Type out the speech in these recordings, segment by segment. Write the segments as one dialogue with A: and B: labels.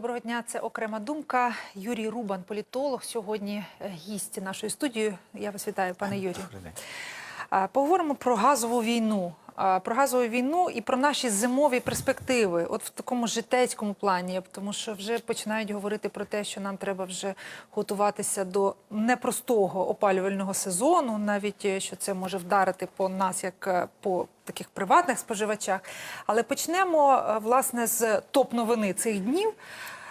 A: доброго дня. Це окрема думка. Юрій Рубан, політолог, сьогодні е, гість нашої студії. Я вас вітаю, пане Юрію. Поговоримо про газову війну. Про газову війну і про наші зимові перспективи, от в такому житейському плані, тому що вже починають говорити про те, що нам треба вже готуватися до непростого опалювального сезону, навіть е, що це може вдарити по нас як е, по таких приватних споживачах. Але почнемо власне з топ-новини цих днів.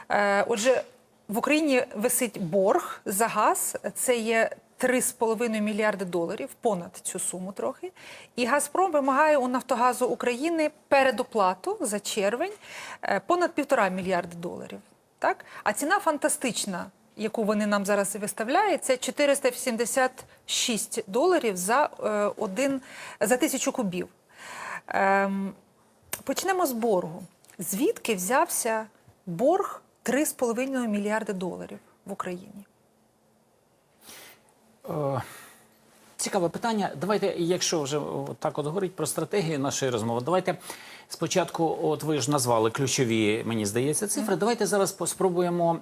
A: Е, Отже, в Україні висить борг за газ. Це є 3,5 мільярди доларів, понад цю суму трохи. І Газпром вимагає у Нафтогазу України передоплату за червень е, понад півтора мільярди доларів. Так? А ціна фантастична, яку вони нам зараз виставляють, це 486 доларів за, е, один, за тисячу кубів. Ем, почнемо з боргу. Звідки взявся борг 3,5 мільярди доларів в Україні?
B: Е, Цікаве питання. Давайте, якщо вже так от говорить про стратегію нашої розмови, давайте спочатку, от ви ж назвали ключові, мені здається, цифри. Давайте зараз спробуємо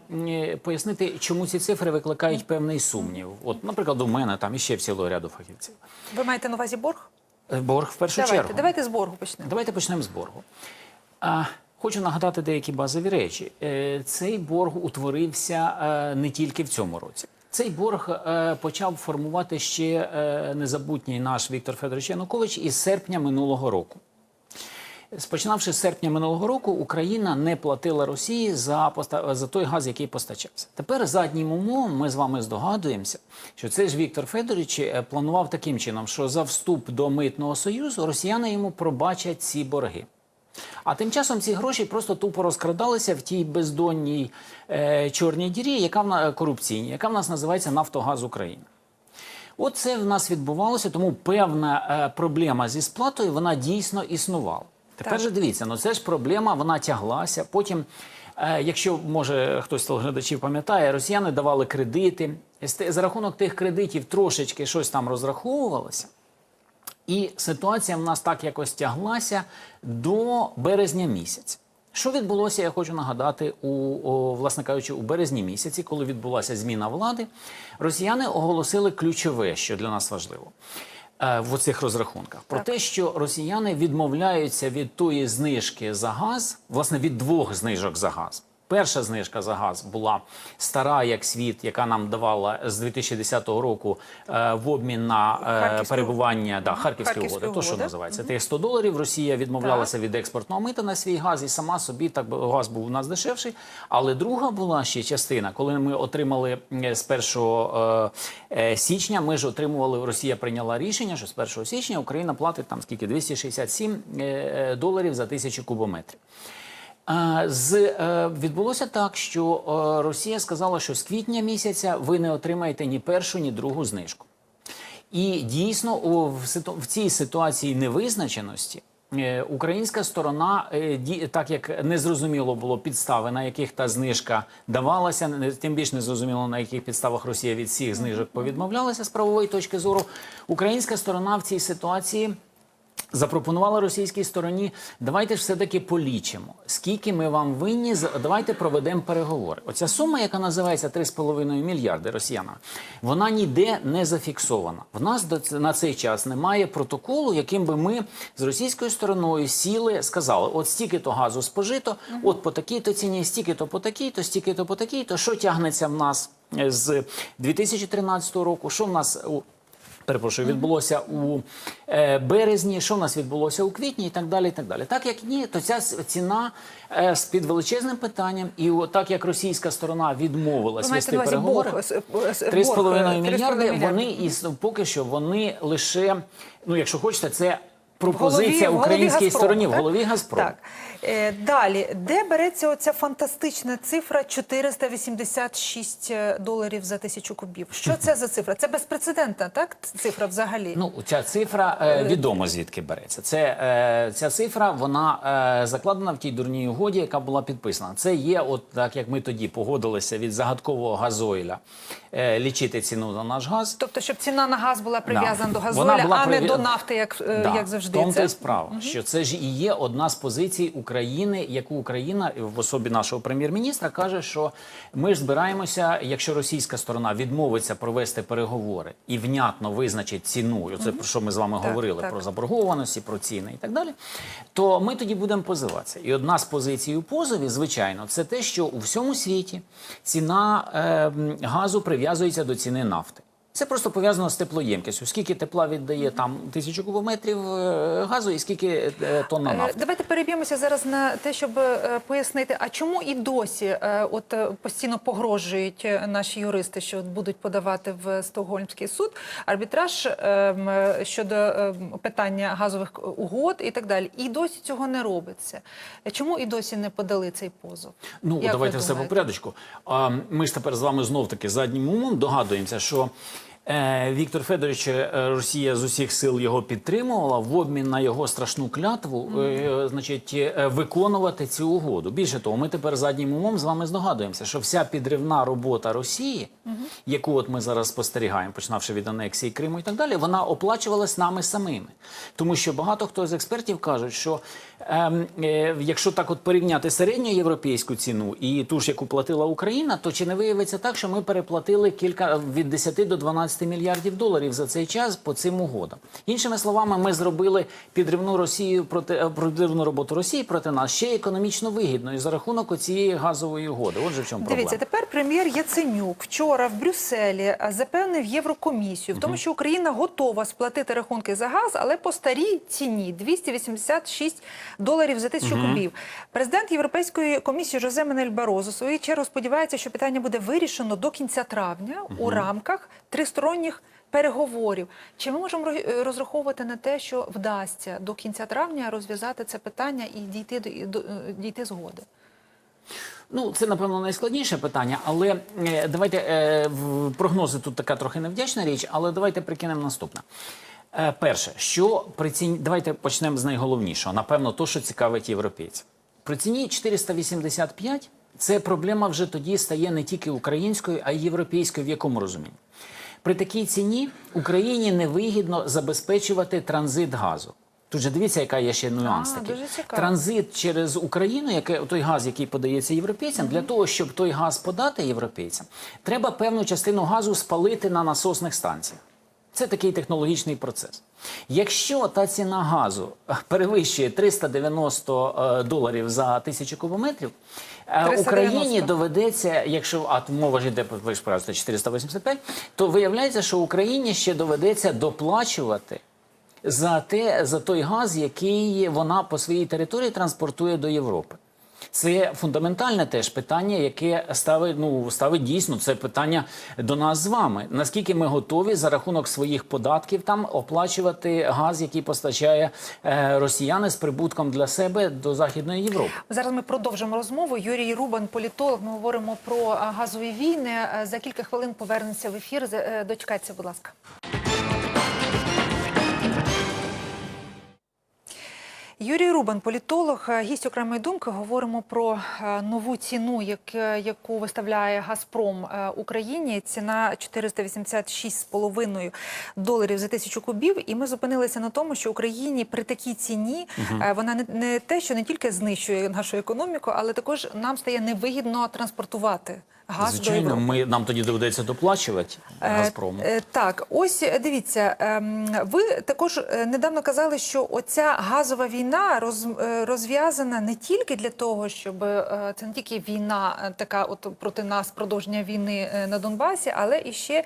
B: пояснити, чому ці цифри викликають певний сумнів. От, наприклад, у мене там і ще в цілого ряду фахівців.
A: Ви маєте на увазі борг?
B: Е, Борг в першу
A: Давайте,
B: чергу.
A: давайте з боргу почнемо.
B: Давайте почнемо з боргу. А, хочу нагадати деякі базові речі. Е, цей борг утворився е, не тільки в цьому році. Цей борг е, почав формувати ще незабутній наш Віктор Федорович Янукович із серпня минулого року. Спочинавши з серпня минулого року, Україна не платила Росії за за той газ, який постачався. Тепер заднім умовом ми з вами здогадуємося, що цей ж Віктор Федорович планував таким чином, що за вступ до митного союзу росіяни йому пробачать ці борги. А тим часом ці гроші просто тупо розкрадалися в тій бездонній е, чорній дірі, яка в на корупційній, яка в нас називається Нафтогаз України. От це в нас відбувалося, тому певна е, проблема зі сплатою вона дійсно існувала. Тепер
A: Так.
B: же дивіться, ну це ж проблема, вона тяглася. Потім, е, якщо може хтось з телеглядачів пам'ятає, росіяни давали кредити. За рахунок тих кредитів трошечки щось там розраховувалося. І ситуація в нас так якось тяглася до березня місяця. Що відбулося, я хочу нагадати, у, о, власне кажучи, у березні місяці, коли відбулася зміна влади, росіяни оголосили ключове, що для нас важливо е, в цих розрахунках, про
A: Так.
B: те, що росіяни відмовляються від тої знижки за газ, власне, від двох знижок за газ. Перша знижка за газ була стара як світ, яка нам давала з 2010 року е, в обмін на е, перебування да, харківські
A: Харківські
B: угоди. То що називається тих 100 доларів. Росія відмовлялася від експортного мита на свій газ і сама собі так газ був у нас дешевший. Але друга була ще частина, коли ми отримали з 1 е, е, січня. Ми ж отримували. Росія прийняла рішення, що з 1 січня Україна платить там скільки 267 е, е, доларів за тисячу кубометрів. З е, відбулося так, що е, Росія сказала, що з квітня місяця ви не отримаєте ні першу, ні другу знижку. І дійсно в, цій ситуації невизначеності. е, Українська сторона, так як незрозуміло було підстави, на яких та знижка давалася, не- тим більш незрозуміло на яких підставах Росія від всіх знижок повідмовлялася з правової точки зору. Українська сторона в цій ситуації запропонувала російській стороні, давайте ж все-таки полічимо, скільки ми вам винні, давайте проведемо переговори. Оця сума, яка називається 3,5 мільярди росіянам, вона ніде не зафіксована. В нас на цей час немає протоколу, яким би ми з російською стороною сіли, сказали, от стільки-то газу спожито, от по такій-то ціні, стільки-то по такій-то, стільки-то по такій-то, що тягнеться в нас е, з 2013 року, що в нас перепрошую, відбулося у е, березні, що в нас відбулося у квітні і так далі. і так далі. Так як ні, то ця ціна е, з під величезним питанням, і о, так як російська сторона відмовилась вести переговори,
A: борг, е, е, е,
B: 3,5
A: е,
B: мільярди, вони і поки що вони лише, ну якщо хочете, це пропозиція
A: В голові- в голові
B: українській
A: «Газпрому»,
B: стороні в голові Газпром.
A: Так. Е, далі, де береться оця фантастична цифра 486 доларів за тисячу кубів? Що це за цифра? Це безпрецедентна, так? Цифра взагалі?
B: Ну, ця цифра е, відомо звідки береться. Це е, ця цифра вона е, закладена в тій дурній угоді, яка була підписана. Це є, от так як ми тоді погодилися від загадкового газоїля е, лічити ціну на наш газ.
A: Тобто, щоб ціна на газ була прив'язана
B: Да.
A: до
B: була
A: а не до нафти, як, е,
B: Да.
A: як завжди
B: В тому
A: це.
B: справа, що це ж і є одна з позицій України, яку Україна в особі нашого прем'єр-міністра каже, що ми ж збираємося, якщо російська сторона відмовиться провести переговори і внятно визначить ціну, і це про що ми з вами
A: Так,
B: говорили
A: так.
B: про заборгованості, про ціни і так далі, то ми тоді будемо позиватися. І одна з позицій у позові, звичайно, це те, що у всьому світі ціна е, газу прив'язується до ціни нафти. Це просто пов'язано з теплоємкістю. Скільки тепла віддає там тисячу кубометрів е, газу і скільки е, тонна
A: Е,
B: нафти.
A: Давайте переб'ємося зараз на те, щоб пояснити, а чому і досі от постійно погрожують наші юристи, що от будуть подавати в Стокгольмський суд арбітраж щодо питання газових угод і так далі. І досі цього не робиться. Чому і досі не подали цей позов?
B: Ну,
A: Як
B: давайте все по. А, Ми ж тепер з вами знов таки заднім умом догадуємося, що Віктор Федорович е, Росія з усіх сил його підтримувала в обмін на його страшну клятву, е, значить, е, виконувати цю угоду. Більше того, ми тепер заднім умом з вами здогадуємося, що вся підривна робота Росії, яку от ми зараз спостерігаємо, починавши від анексії Криму і так далі, вона оплачувалась нами самими. Тому що багато хто з експертів кажуть, що ем, е, якщо так от порівняти середньоєвропейську ціну і ту ж, яку платила Україна, то чи не виявиться так, що ми переплатили кілька від 10 до 12 мільярдів доларів за цей час по цим угодам? Іншими словами, ми зробили підривну Росію проти е, підривну роботу Росії проти нас ще економічно вигідною за рахунок цієї газової угоди. Отже, в чому проблема?
A: Дивіться, тепер прем'єр Яценюк вчора в Брюсселі запевнив Єврокомісію в тому, що Україна готова сплатити рахунки за газ, але по старій ціні 286 доларів за тисячу кубів. Президент Європейської комісії Жозе Менель Барозу в свою чергу сподівається, що питання буде вирішено до кінця травня у рамках тристоронніх. Переговорів чи ми можемо розраховувати на те, що вдасться до кінця травня розв'язати це питання і дійти до, до дійти згоди?
B: Ну, це напевно найскладніше питання, але е, давайте е, прогнози тут така трохи невдячна річ, але давайте прикинемо наступне. Е, перше, що при ціні, давайте почнемо з найголовнішого. Напевно, то, що цікавить європейців. При ціні 485 це проблема вже тоді стає не тільки українською, а й європейською. В якому розумінні? При такій ціні Україні невигідно забезпечувати транзит газу. Тут же дивіться, яка є ще нюанс
A: А,
B: такий.
A: дуже цікаво.
B: Транзит через Україну, яке той газ, який подається європейцям, для того, щоб той газ подати європейцям, треба певну частину газу спалити на насосних станціях. Це такий технологічний процес. Якщо та ціна газу е, перевищує 390 е, доларів за тисячу кубометрів, е,
A: 390.
B: Україні доведеться, якщо а мова ж йде ви ж правильно, 485, то виявляється, що Україні ще доведеться доплачувати за те за той газ, який вона по своїй території транспортує до Європи. Це фундаментальне теж питання, яке ставить ну ставить дійсно це питання до нас з вами. Наскільки ми готові за рахунок своїх податків там оплачувати газ, який постачає е, росіяни з прибутком для себе до Західної Європи?
A: Зараз ми продовжимо розмову. Юрій Рубан, політолог. Ми говоримо про газові війни. Е, За кілька хвилин повернеться в ефір. Е, Дочекайтеся, будь ласка. Юрій Рубан, політолог, е, гість окремої думки. Говоримо про е, нову ціну, е, яку виставляє Газпром Україні. Ціна 486,5 доларів за тисячу кубів. І ми зупинилися на тому, що Україні при такій ціні вона не, не те, що не тільки знищує нашу економіку, але також нам стає невигідно транспортувати газ до
B: Звичайно,
A: Європи.
B: ми нам тоді доведеться доплачувати
A: Е,
B: Газпрому.
A: е, Так, ось е, дивіться, ем, ви також е, недавно казали, що оця газова війна роз, е, розв'язана не тільки для того, щоб е, це не тільки війна е, така, от проти нас продовження війни е, на Донбасі, але і ще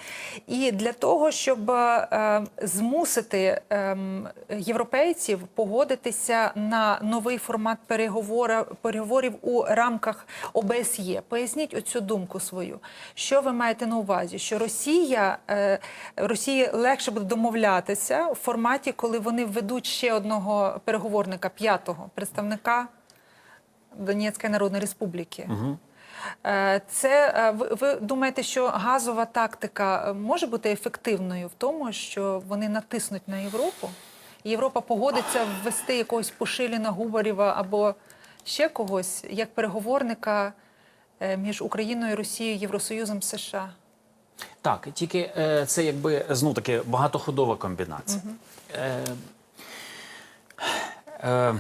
A: і для того, щоб е, змусити ем, європейців погодитися на новий формат переговора, переговорів у рамках ОБСЄ. Поясніть оцю думку свою. Що ви маєте на увазі? Що Росія е, Росії легше буде домовлятися в форматі, коли вони введуть ще одного переговорника, п'ятого представника Донецької Народної Республіки. Е, Це е, ви, ви думаєте, що газова тактика може бути ефективною в тому, що вони натиснуть на Європу? Європа погодиться ввести якогось Пошиліна, Губарєва або ще когось як переговорника між Україною, Росією, Євросоюзом США?
B: Так, тільки е, це якби знову таки багатоходова комбінація. Е, Е,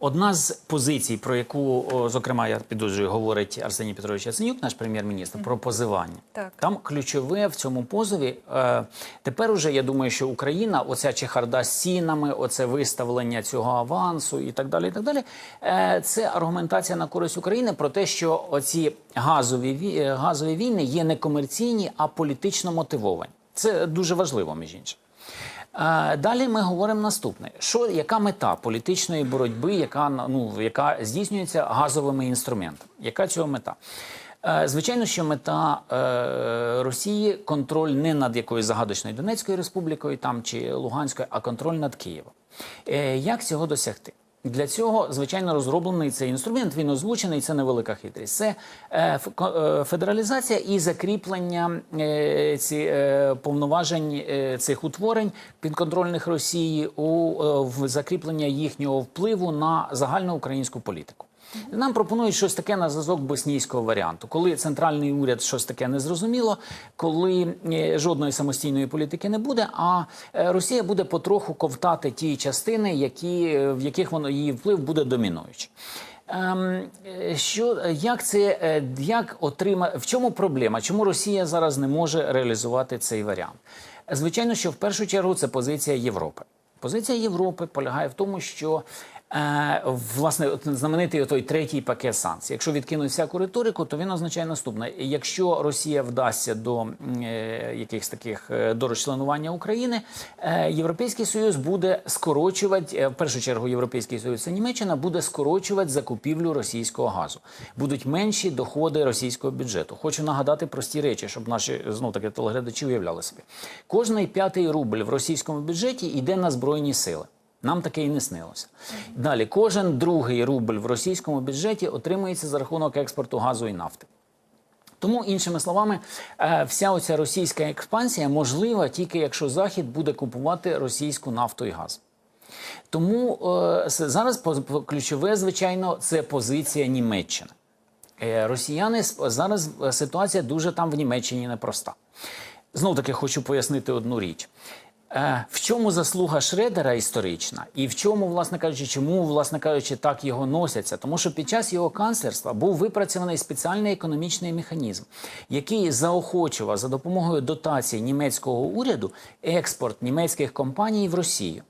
B: Одна з позицій, про яку, зокрема, я підозрюю, говорить Арсеній Петрович Яценюк, наш прем'єр-міністр, про позивання.
A: Так.
B: Там ключове в цьому позові. Е, тепер уже я думаю, що Україна, оця чехарда з цінами, оце виставлення цього авансу і так далі. І так далі. Е, це аргументація на користь України про те, що оці газові е, газові війни є не комерційні, а політично мотивовані. Це дуже важливо, між іншим. Е, Далі ми говоримо наступне: що яка мета політичної боротьби, яка ну яка здійснюється газовими інструментами? Яка цього мета? Е, Звичайно, що мета е, Росії контроль не над якоюсь загадочною Донецькою республікою там чи Луганською, а контроль над Києвом. Е, Як цього досягти? Для цього, звичайно, розроблений цей інструмент. Він озвучений. Це невелика хитрість. Це е, е, федералізація і закріплення е, ці, повноважень цих утворень підконтрольних Росії у закріплення їхнього впливу на загальну українську політику. Нам пропонують щось таке на зразок боснійського варіанту, коли центральний уряд щось таке незрозуміло, коли е, жодної самостійної політики не буде, а е, Росія буде потроху ковтати ті частини, які, е, в яких воно її вплив буде домінуючий. Ем, що як це як отрима в чому проблема? Чому Росія зараз не може реалізувати цей варіант? Звичайно, що в першу чергу це позиція Європи. Позиція Європи полягає в тому, що власне от знаменитий той третій пакет санкцій. Якщо відкинуть всяку риторику, то він означає наступне: якщо Росія вдасться до е, якихось таких е, до розчленування України, е, Європейський Союз буде скорочувати е, в першу чергу. Європейський Союз це Німеччина буде скорочувати закупівлю російського газу. Будуть менші доходи російського бюджету. Хочу нагадати прості речі, щоб наші знов таки телеглядачі уявляли собі. Кожний п'ятий рубль в російському бюджеті йде на збройні сили. Нам таке і не снилося. Далі, кожен другий рубль в російському бюджеті отримується за рахунок експорту газу і нафти. Тому, іншими словами, е, вся оця російська експансія можлива тільки якщо Захід буде купувати російську нафту і газ. Тому е, зараз ключове, звичайно, це позиція Німеччини. Е, Росіяни зараз ситуація дуже там в Німеччині непроста. Знов таки хочу пояснити одну річ. Е, В чому заслуга Шредера історична, і в чому, власне кажучи, чому, власне кажучи, так його носяться? Тому що під час його канцлерства був випрацьований спеціальний економічний механізм, який заохочував за допомогою дотацій німецького уряду експорт німецьких компаній в Росію.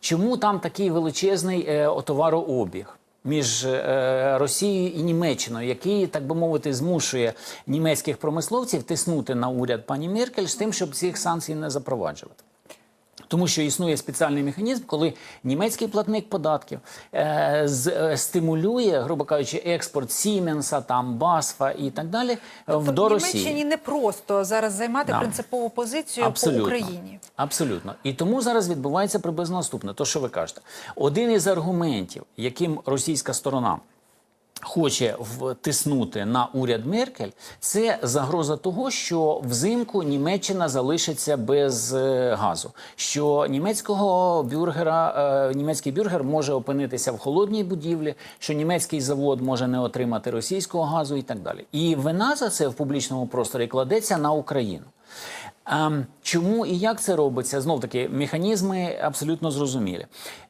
B: Чому там такий величезний е, товарообіг? Між е, Росією і Німеччиною, який, так би мовити, змушує німецьких промисловців тиснути на уряд пані Меркель з тим, щоб цих санкцій не запроваджувати. Тому що існує спеціальний механізм, коли німецький платник податків е, з, е, стимулює, грубо кажучи, експорт Сіменса, там Басфа і так далі е, в
A: Тобто
B: до Росії.
A: Німеччині не просто зараз займати
B: Да.
A: принципову позицію по Україні.
B: Абсолютно. І тому зараз відбувається приблизно наступне, то що ви кажете. Один із аргументів, яким російська сторона хоче втиснути на уряд Меркель, це загроза того, що взимку Німеччина залишиться без е, газу. Що німецького бюргера, е, німецький бюргер може опинитися в холодній будівлі, що німецький завод може не отримати російського газу і так далі. І вина за це в публічному просторі кладеться на Україну. Ем, Чому і як це робиться? Знов таки механізми абсолютно зрозумілі.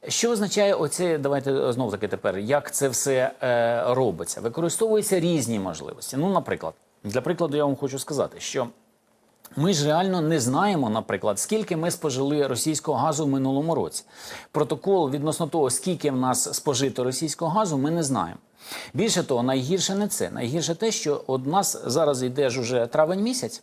B: Що означає оце? Давайте знов таки тепер, як це все е, робиться? Використовуються різні можливості. Ну, наприклад, для прикладу, я вам хочу сказати, що ми ж реально не знаємо, наприклад, скільки ми спожили російського газу в минулому році. Протокол відносно того, скільки в нас спожито російського газу, ми не знаємо. Більше того, найгірше не це. Найгірше те, що у нас зараз йде ж уже травень місяць.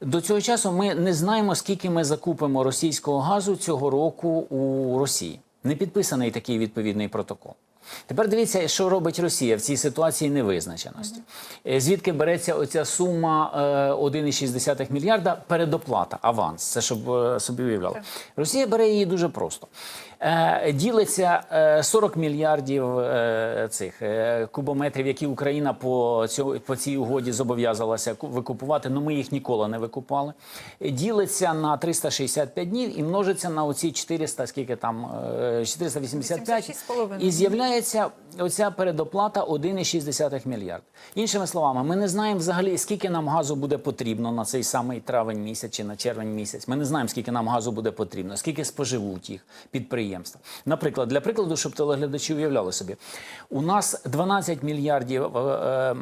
B: До цього часу ми не знаємо, скільки ми закупимо російського газу цього року у Росії. Не підписаний такий відповідний протокол. Тепер дивіться, що робить Росія в цій ситуації невизначеності. Е, Звідки береться оця сума е, 1,6 мільярда передоплата, аванс. Це щоб е, собі уявляли. Росія бере її дуже просто. Е, Ділиться е, 40 мільярдів е, цих е, кубометрів, які Україна по, цьо, по цій угоді зобов'язалася ку- викупувати. Ну ми їх ніколи не викупали. Е, Ділиться на 365 днів і множиться на оці 400, скільки там е, 485.
A: 86,5.
B: І з'являється оця передоплата 1,6 мільярд. Іншими словами, ми не знаємо взагалі, скільки нам газу буде потрібно на цей самий травень місяць чи на червень місяць. Ми не знаємо, скільки нам газу буде потрібно, скільки споживуть їх підприємства. Наприклад, для прикладу, щоб телеглядачі уявляли собі, у нас 12 мільярдів. е, е,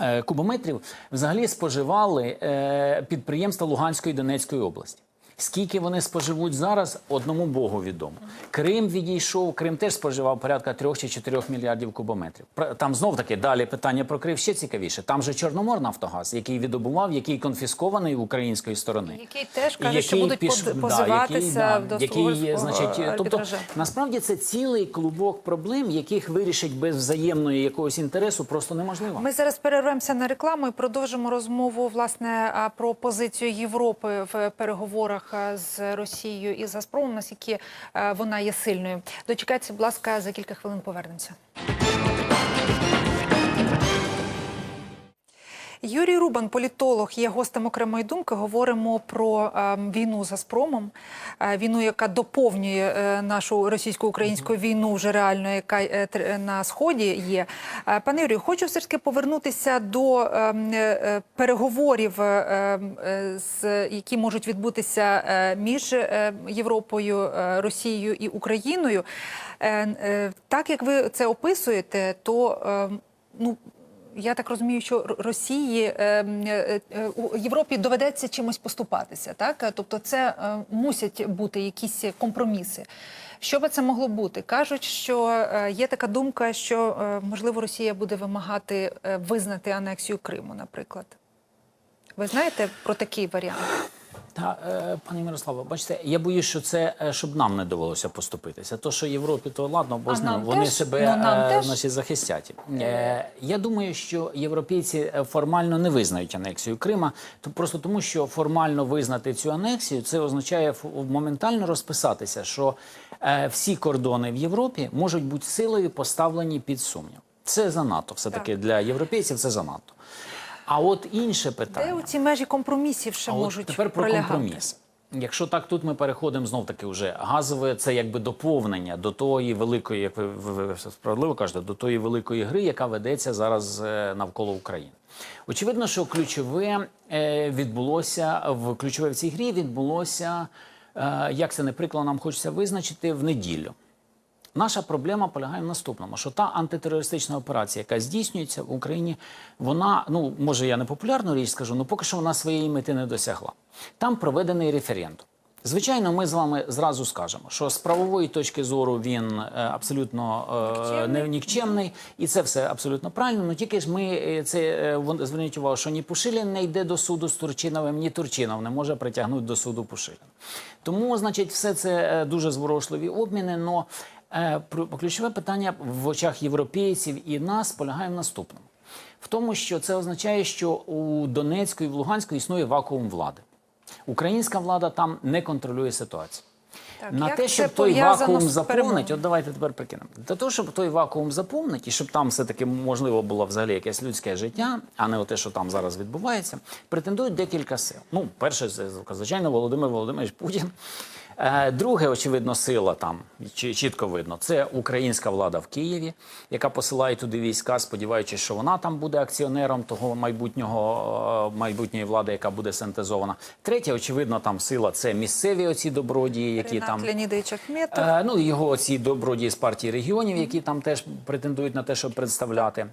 B: е, Кубометрів взагалі споживали е, підприємства Луганської і Донецької області. Скільки вони споживуть зараз, одному Богу відомо. Крим відійшов, Крим теж споживав порядка 3 чи 4 мільярдів кубометрів. Там знов таки далі питання про Крим ще цікавіше. Там же Чорномор Нафтогаз, який видобував, який конфіскований української сторони.
A: Який теж каже, що будуть
B: піш- да,
A: позиватися
B: який,
A: до
B: да, який,
A: Стокгольмського
B: значить, тобто
A: арбітража.
B: насправді це цілий клубок проблем, яких вирішить без взаємної якогось інтересу просто неможливо.
A: Ми зараз перервемося на рекламу і продовжимо розмову власне про позицію Європи в переговорах а, з Росією і з Газпромом, наскільки е, вона є сильною. Дочекайтеся, будь ласка, за кілька хвилин повернемося. Юрій Рубан, політолог, є гостем окремої думки. Говоримо про е, війну з Газпромом, е, війну, яка доповнює е, нашу російсько-українську війну, вже реально, яка на сході є. Пане Юрію, хочу все ж таки повернутися до е, е, переговорів, які можуть відбутися між Європою, Росією і Україною. Так як ви це описуєте, то е, ну. Я так розумію, що Росії е, е, е, у Європі доведеться чимось поступатися, так тобто, це е, мусять бути якісь компроміси. Що би це могло бути? Кажуть, що є така думка, що можливо Росія буде вимагати визнати анексію Криму, наприклад. Ви знаєте про такий варіант?
B: Та е, пані Мирославо, бачите, я боюсь, що це е, щоб нам не довелося поступитися. То, що Європі, то ладно, бо з ним вони
A: теж?
B: себе
A: Ну,
B: е, значить, захистять. Е, я думаю, що європейці формально не визнають анексію Крима, то просто тому, що формально визнати цю анексію, це означає моментально розписатися, що е, всі кордони в Європі можуть бути силою поставлені під сумнів. Це занадто, все таки для європейців це занадто. А от інше питання.
A: Де ці межі компромісів ще
B: А
A: можуть
B: от тепер про
A: пролягати?
B: компроміс. Якщо так, тут ми переходимо знов таки вже газове, це якби доповнення до тої великої, як ви, ви, ви справедливо кажете, до тої великої гри, яка ведеться зараз е, навколо України. Очевидно, що ключове е, відбулося в ключове в цій грі відбулося, е, як це не прикладно, нам хочеться визначити в неділю. Наша проблема полягає в наступному: що та антитерористична операція, яка здійснюється в Україні, вона ну може я не популярну річ скажу, але поки що вона своєї мети не досягла. Там проведений референдум. Звичайно, ми з вами зразу скажемо, що з правової точки зору він е, абсолютно е, не нікчемний, і це все абсолютно правильно. Ну тільки ж ми е, це е, зверніть увагу, що ні Пушилін не йде до суду з Турчиновим, ні Турчинов не може притягнути до суду Пушилін. Тому, значить, все це дуже зворушливі обміни. Но ключове питання в очах європейців і нас полягає в наступному: в тому, що це означає, що у Донецьку і в Луганську існує вакуум влади. Українська влада там не контролює ситуацію.
A: Так,
B: На те, щоб той вакуум заповнить, от давайте тепер прикинемо. Для того, щоб той вакуум заповнить, і щоб там все-таки можливо було взагалі якесь людське життя, а не те, що там зараз відбувається, претендують декілька сил. Ну, перше, звичайно, Володимир Володимирович Путін. Е, Друге, очевидно, сила там чітко видно. Це українська влада в Києві, яка посилає туди війська, сподіваючись, що вона там буде акціонером того майбутнього е, майбутньої влади, яка буде синтезована. Третє, очевидно, там сила це місцеві оці добродії, які там
A: Леонідович Ахметов.
B: Е, ну, його ці добродії з партії регіонів, які там теж претендують на те, щоб представляти.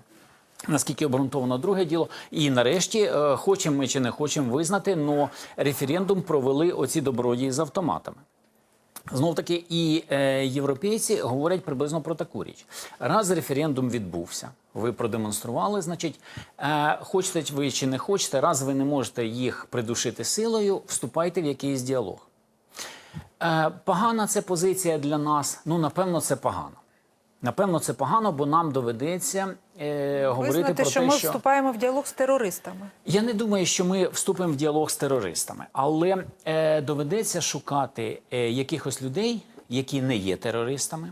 B: Наскільки обґрунтовано друге діло, і нарешті, хочемо ми чи не хочемо визнати, но референдум провели оці добродії з автоматами. Знов таки, і е, європейці говорять приблизно про таку річ. Раз референдум відбувся, ви продемонстрували, значить, е, хочете ви чи не хочете, раз ви не можете їх придушити силою, вступайте в якийсь діалог. Е, погана це позиція для нас. Ну, напевно, це погано. Напевно, це погано, бо нам доведеться е, говорити
A: Визнати,
B: про
A: що
B: те,
A: ми вступаємо в діалог з терористами.
B: я не думаю, що ми вступимо в діалог з терористами, але е, доведеться шукати е, якихось людей, які не є терористами,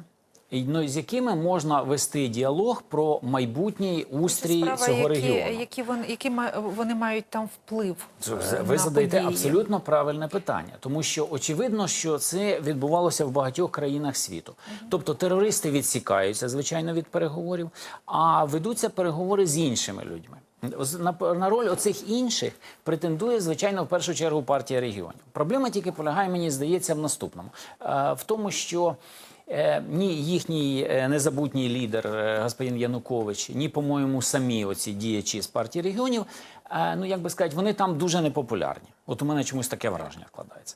B: ну, з якими можна вести діалог про майбутній устрій
A: Справа,
B: цього
A: які,
B: регіону.
A: які, вони, які вони мають там вплив. Е,
B: Ви
A: на
B: задаєте
A: події.
B: абсолютно правильне питання, тому що очевидно, що це відбувалося в багатьох країнах світу. Тобто терористи відсікаються, звичайно, від переговорів, а ведуться переговори з іншими людьми. На, на роль оцих інших претендує, звичайно, в першу чергу партія регіонів. Проблема тільки полягає, мені здається, в наступному: Е, в тому, що ні їхній е, незабутній лідер е, господин Янукович, ні, по-моєму, самі оці діячі з партії регіонів, е, ну як би сказати, вони там дуже непопулярні. От у мене чомусь таке враження складається.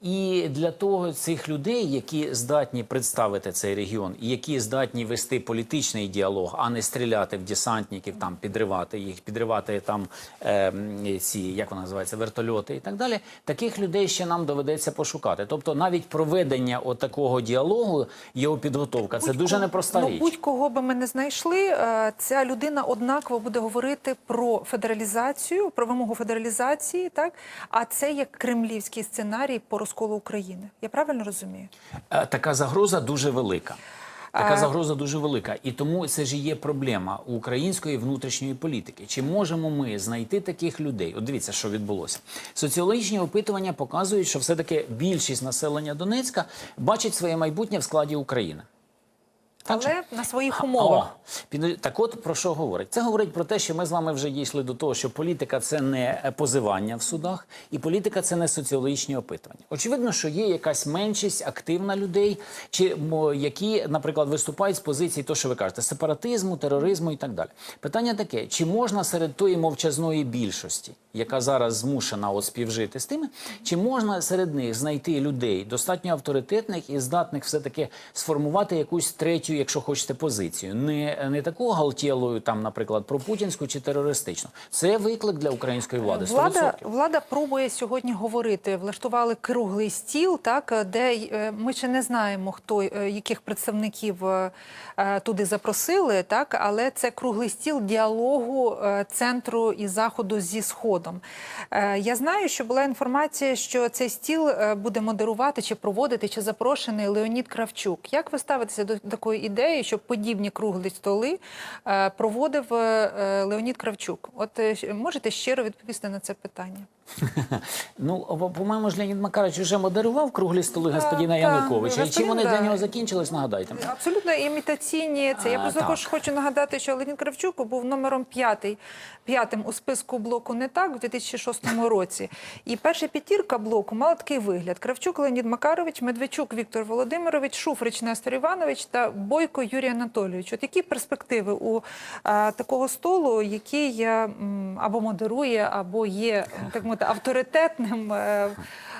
B: І для того цих людей, які здатні представити цей регіон, і які здатні вести політичний діалог, а не стріляти в десантників, там підривати їх, підривати там е, ці, як вона називається, вертольоти і так далі. Таких людей ще нам доведеться пошукати. Тобто, навіть проведення от такого діалогу, його підготовка, це дуже непроста
A: ну,
B: річ.
A: Будь-кого би ми не знайшли, е, ця людина однаково буде говорити про федералізацію, про вимогу федералізації, так? А це як кремлівський сценарій по розколу України. Я правильно розумію?
B: Е, Така загроза дуже велика. Така загроза дуже велика, і тому це ж і є проблема української внутрішньої політики. Чи можемо ми знайти таких людей? От дивіться, що відбулося. Соціологічні опитування показують, що все-таки більшість населення Донецька бачить своє майбутнє в складі України. Так?
A: Але на своїх умовах.
B: О, так от про що говорить? Це говорить про те, що ми з вами вже дійшли до того, що політика це не позивання в судах, і політика це не соціологічні опитування. Очевидно, що є якась меншість активна людей, чи які, наприклад, виступають з позиції, то що ви кажете, сепаратизму, тероризму і так далі. Питання таке: чи можна серед тої мовчазної більшості, яка зараз змушена от співжити з тими, чи можна серед них знайти людей достатньо авторитетних і здатних все таки сформувати якусь третю, якщо хочете, позицію, не, не таку галтєлою, там, наприклад, про путінську чи терористичну. Це виклик для української влади. 100%.
A: Влада, влада пробує сьогодні говорити. Влаштували круглий стіл, так де е, ми ще не знаємо, хто е, яких представників е, туди запросили, так але це круглий стіл діалогу центру і заходу зі сходом. Я знаю, що була інформація, що цей стіл буде модерувати чи проводити, чи запрошений Леонід Кравчук. Як ви ставитеся до такої ідеї, щоб подібні круглі столи е, проводив е, Леонід Кравчук? От е, можете щиро відповісти на це питання?
B: Ну, по- по-моєму, ж Леонід Макарович вже модерував круглі столи господина
A: так,
B: Януковича. І чим вони для нього закінчились, нагадайте.
A: Абсолютно імітаційні. Це я просто також хочу нагадати, що Леонід Кравчук був номером п'ятий, п'ятим у списку блоку не так у 2006 році. І перша п'ятірка блоку мала такий вигляд: Кравчук Леонід Макарович, Медведчук Віктор Володимирович, Шуфрич Нестор Іванович та Бойко Юрій Анатолійович. От які перспективи у а, такого столу, який е, або модерує, або є так мовити авторитетним е,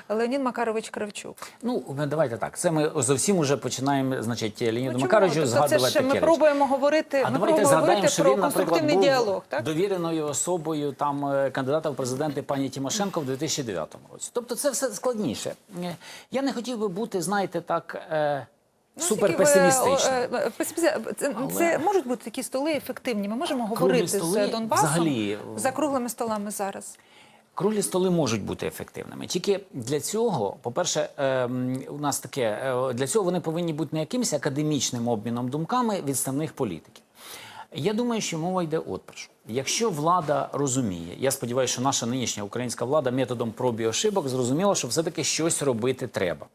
A: Леонід Макарович Кравчук?
B: Ну, давайте так. Це ми зовсім уже починаємо, значить, Леоніду
A: Ну.
B: Макаровичу
A: Тобто
B: згадувати
A: це ми
B: речі.
A: пробуємо говорити,
B: А
A: ми пробуємо
B: згадаємо,
A: говорити
B: що
A: про
B: він,
A: конструктивний
B: був
A: діалог. Так?
B: довіреною особою там е, кандидата в президенти пані Тимошенко в 2009 році. Тобто це все складніше. Е, Я не хотів би бути, знаєте, так
A: Ну,
B: суперпесимістичним.
A: е, е. Це,
B: Але-
A: це можуть бути такі столи ефективні. Ми можемо
B: Круглі
A: говорити
B: столи
A: з Донбасом
B: взагалі-
A: за круглими столами зараз.
B: Круглі столи можуть бути ефективними. Тільки для цього, по-перше, ем, у нас таке е, для цього вони повинні бути не якимось академічним обміном думками відставних політиків. Я думаю, що мова йде от про що. Якщо влада розуміє, я сподіваюся, що наша нинішня українська влада методом проб і ошибок зрозуміла, що все-таки щось робити треба.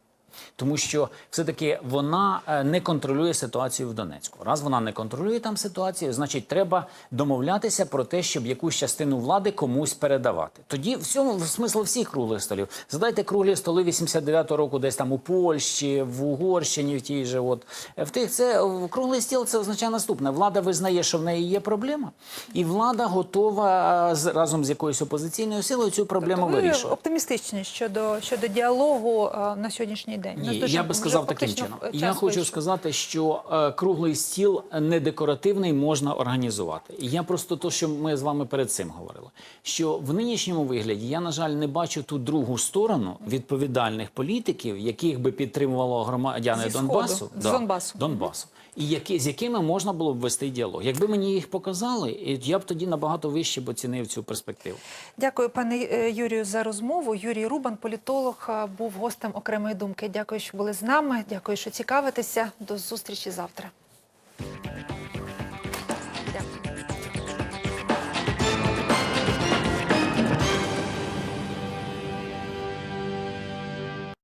B: Тому що все-таки вона е, не контролює ситуацію в Донецьку. Раз вона не контролює там ситуацію, значить, треба домовлятися про те, щоб якусь частину влади комусь передавати. Тоді в цьому смисл всіх круглих столів. Задайте круглі столи 89-го року, десь там у Польщі, в Угорщині, в тій же от в тих це е, круглий стіл. Це означає наступне: влада визнає, що в неї є проблема, і влада готова е, з разом з якоюсь опозиційною силою цю проблему
A: Тобто ви
B: вирішувати.
A: оптимістичні щодо, щодо діалогу е, на сьогоднішній день.
B: Ні,
A: дуже
B: я би сказав таким чином. Я хочу
A: вийшов.
B: сказати, що е, круглий стіл не декоративний можна організувати. Я просто то, що ми з вами перед цим говорили, що в нинішньому вигляді я, на жаль, не бачу ту другу сторону відповідальних політиків, яких би підтримувало громадяни
A: Зі
B: Донбасу.
A: да, Донбасу.
B: Донбасу. І які, з якими можна було б вести діалог. Якби мені їх показали, я б тоді набагато вище б оцінив цю перспективу.
A: Дякую, пане е, Юрію, за розмову. Юрій Рубан, політолог, е, був гостем окремої думки. Дякую, що були з нами. Дякую, що цікавитеся. До зустрічі завтра.